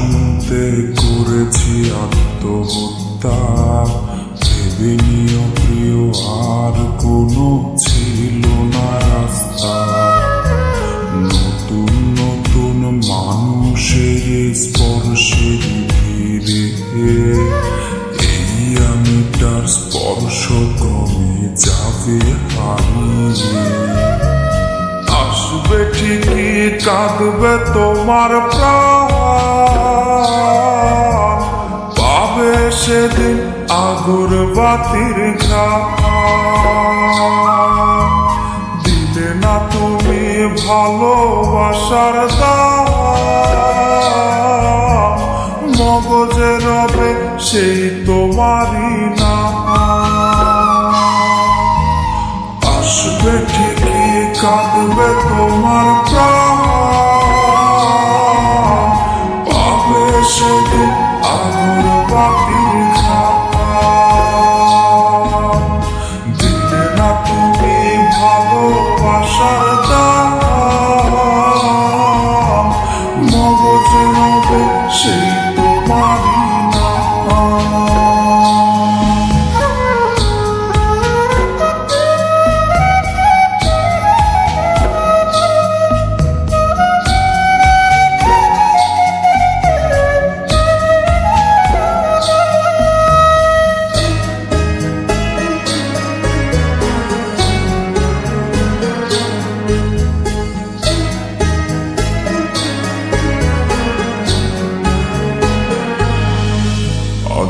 শুনতে করেছি আত্মহত্যা। ভেবে নিয় প্রিয়, আর কোনো ছিল না রাস্তা। নতুন নতুন মানুষের স্পর্শের ধীরে এই আমিটার স্পর্শ কমে যাবে হারিয়ে। আসবে ঠিকই, কাঁদবে তোমার প্রাণ। সেদিন আগুর বাতির দিলে না তুমি ভালোবাসার মগজে রবে সেই তোমারই না আসবে ঠিকই, কাঁদবে তোমার প্রাণ।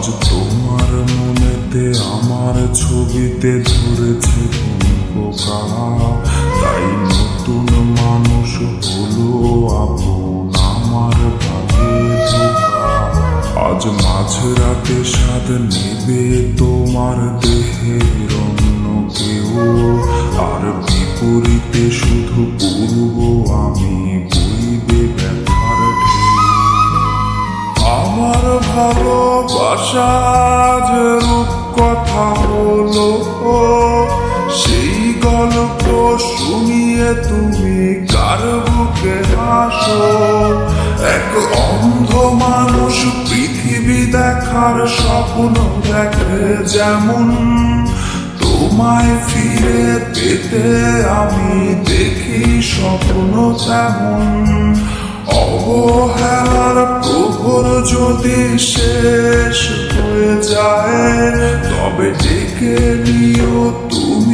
আজ তোমার মনেতে আমার ছবিতে ধরেছে তাই নতুন মানুষ হলো আপন আমার আজ মাঝরাতে স্বাদ নেবে তোমার দেহের অন্য কেউ। আর বিপরীতে শুধু যে কথা হলো সেই গল্প শুনিয়ে তুমি কার বুকে হাসো এক অন্ধ মানুষ পৃথিবী দেখার স্বপ্ন দেখে যেমন তোমায় ফিরে পেতে আমি দেখি স্বপ্ন তেমন। অবহেলার প্রহর যদি শেষ তবে ডেকে নিও তুমি।